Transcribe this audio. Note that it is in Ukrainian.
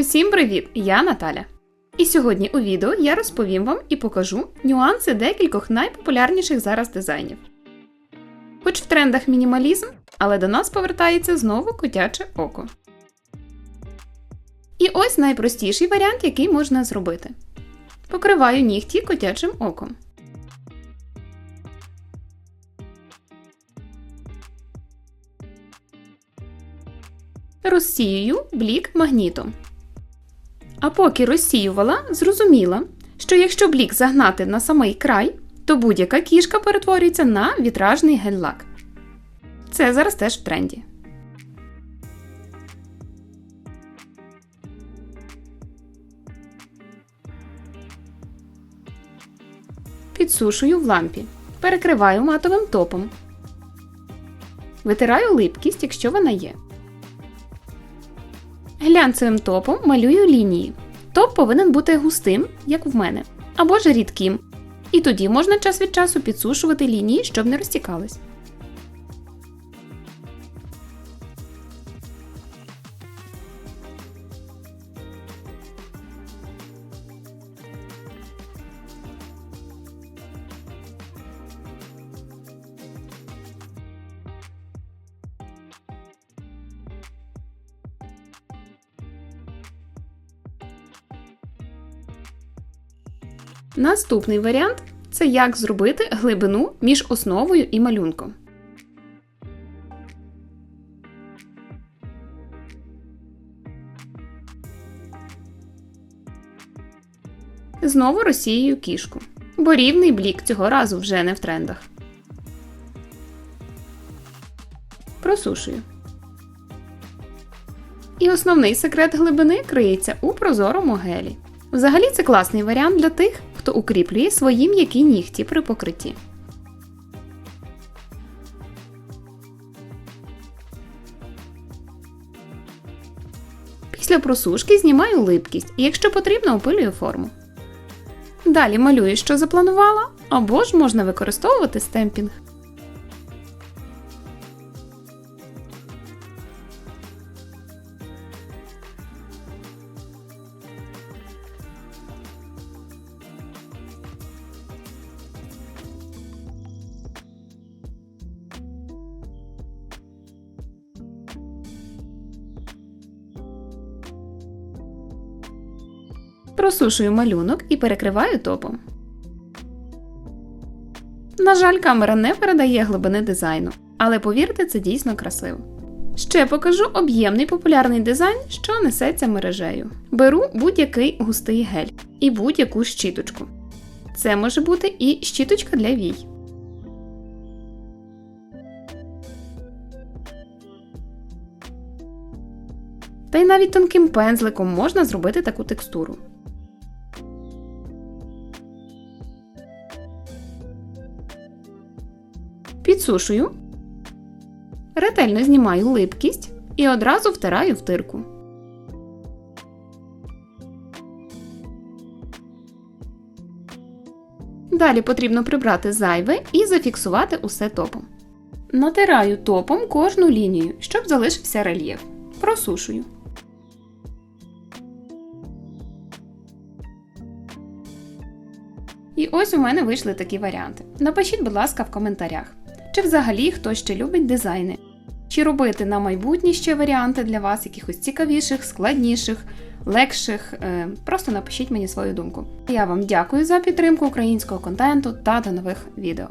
Усім привіт! Я Наталя. І сьогодні у відео я розповім вам і покажу нюанси декількох найпопулярніших зараз дизайнів. Хоч в трендах мінімалізм, але до нас повертається знову котяче око. І ось найпростіший варіант, який можна зробити. Покриваю нігті котячим оком. Розсіюю блік магнітом. А поки розсіювала, зрозуміла, що якщо блік загнати на самий край, то будь-яка кішка перетворюється на вітражний гель-лак. Це зараз теж в тренді. Підсушую в лампі. Перекриваю матовим топом. Витираю липкість, якщо вона є. Глянцевим топом малюю лінії. Топ повинен бути густим, як в мене, або ж рідким. І тоді можна час від часу підсушувати лінії, щоб не розтікались. Наступний варіант це як зробити глибину між основою і малюнком. Знову розсіюю кішку, бо рівний блік цього разу вже не в трендах. Просушую. І основний секрет глибини криється у прозорому гелі. Взагалі це класний варіант для тих, хто укріплює свої м'які нігті при покритті. Після просушки знімаю липкість і, якщо потрібно, опилюю форму. Далі малюю, що запланувала, або ж можна використовувати стемпінг. Просушую малюнок і перекриваю топом. На жаль, камера не передає глибини дизайну, але повірте, це дійсно красиво. Ще покажу об'ємний популярний дизайн, що несеться мережею. Беру будь-який густий гель і будь-яку щіточку. Це може бути і щіточка для вій. Та й навіть тонким пензликом можна зробити таку текстуру. Підсушую, ретельно знімаю липкість і одразу втираю в тирку. Далі потрібно прибрати зайве і зафіксувати усе топом. Натираю топом кожну лінію, щоб залишився рельєф. Просушую. І ось у мене вийшли такі варіанти. Напишіть, будь ласка, в коментарях, чи взагалі хто ще любить дизайни, чи робити на майбутнє ще варіанти для вас, якихось цікавіших, складніших, легших. Е, просто напишіть мені свою думку. Я вам дякую за підтримку українського контенту та до нових відео.